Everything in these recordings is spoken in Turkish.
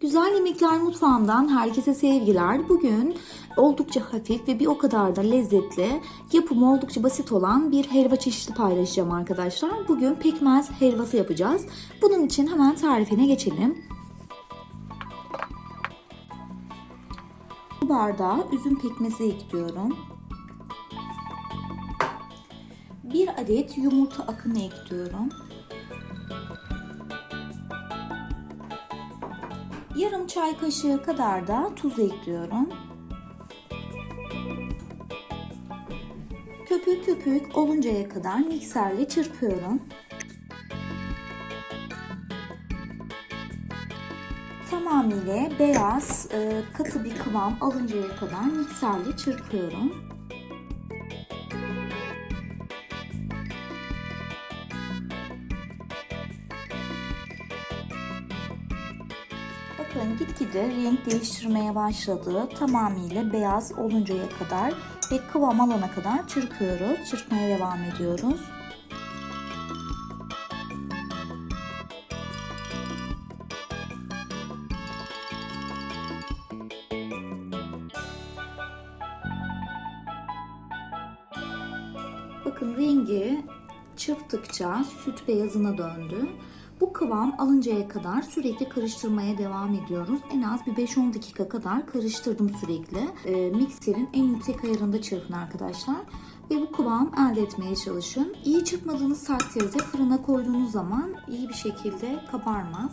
Güzel Yemekler Mutfağımdan herkese sevgiler. Bugün oldukça hafif ve bir o kadar da lezzetli, yapımı oldukça basit olan bir helva çeşidi paylaşacağım arkadaşlar. Bugün pekmez helvası yapacağız. Bunun için hemen tarifine geçelim. Bu bardağa üzüm pekmezi ekliyorum. Bir adet yumurta akını ekliyorum. Yarım çay kaşığı kadar da tuz ekliyorum. Köpük köpük oluncaya kadar mikserle çırpıyorum. Tamamıyla beyaz, e, katı bir kıvam alıncaya kadar mikserle çırpıyorum. Bakın gitgide renk değiştirmeye başladı. Tamamıyla beyaz oluncaya kadar ve kıvam alana kadar çırpıyoruz. Çırpmaya devam ediyoruz. Bakın rengi çırptıkça süt beyazına döndü. Bu kıvam alıncaya kadar sürekli karıştırmaya devam ediyoruz. En az bir 5-10 dakika kadar karıştırdım sürekli. E, mikserin en yüksek ayarında çırpın arkadaşlar. Ve bu kıvam elde etmeye çalışın. İyi çırpmadığınız takdirde fırına koyduğunuz zaman iyi bir şekilde kabarmaz.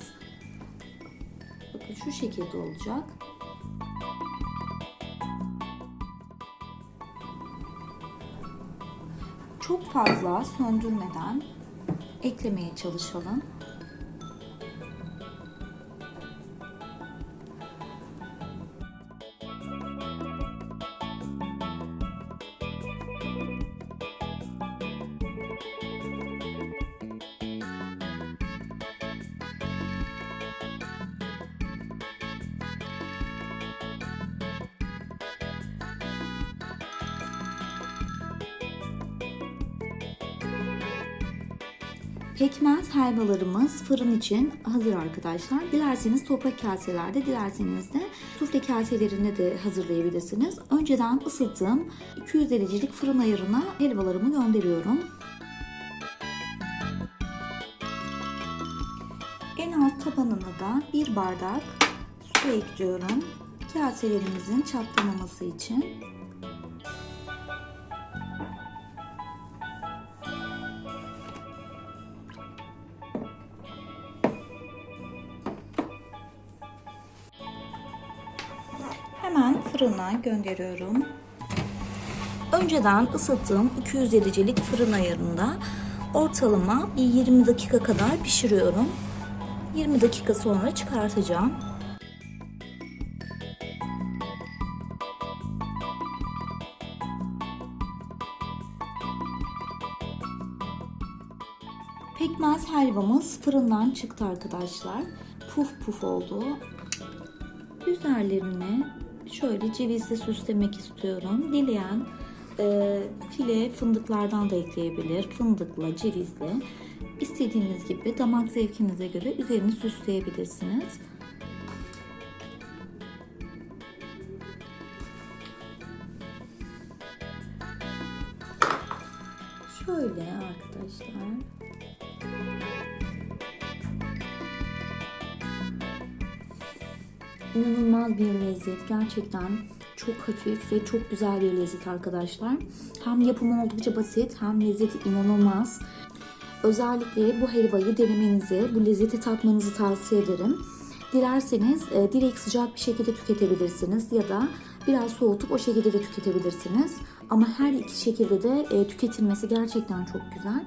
Bakın şu şekilde olacak. Çok fazla söndürmeden eklemeye çalışalım. Pekmez helvalarımız fırın için hazır arkadaşlar. Dilerseniz toprak kaselerde, dilerseniz de sufle kaselerinde de hazırlayabilirsiniz. Önceden ısıttığım 200 derecelik fırın ayarına helvalarımı gönderiyorum. En alt tabanına da bir bardak su ekliyorum. Kaselerimizin çatlamaması için. Fırına gönderiyorum. Önceden ısıttığım 200 derecelik fırın ayarında ortalama bir 20 dakika kadar pişiriyorum. 20 dakika sonra çıkartacağım. Pekmez helvamız fırından çıktı arkadaşlar. Puf puf oldu. Üzerlerine şöyle cevizle süslemek istiyorum. Dileyen e, file fındıklardan da ekleyebilir. Fındıkla, cevizle. İstediğiniz gibi damak zevkinize göre üzerini süsleyebilirsiniz. Şöyle arkadaşlar. İnanılmaz bir lezzet. Gerçekten çok hafif ve çok güzel bir lezzet arkadaşlar. Hem yapımı oldukça basit hem lezzeti inanılmaz. Özellikle bu helvayı denemenizi, bu lezzeti tatmanızı tavsiye ederim. Dilerseniz e, direkt sıcak bir şekilde tüketebilirsiniz ya da biraz soğutup o şekilde de tüketebilirsiniz. Ama her iki şekilde de e, tüketilmesi gerçekten çok güzel.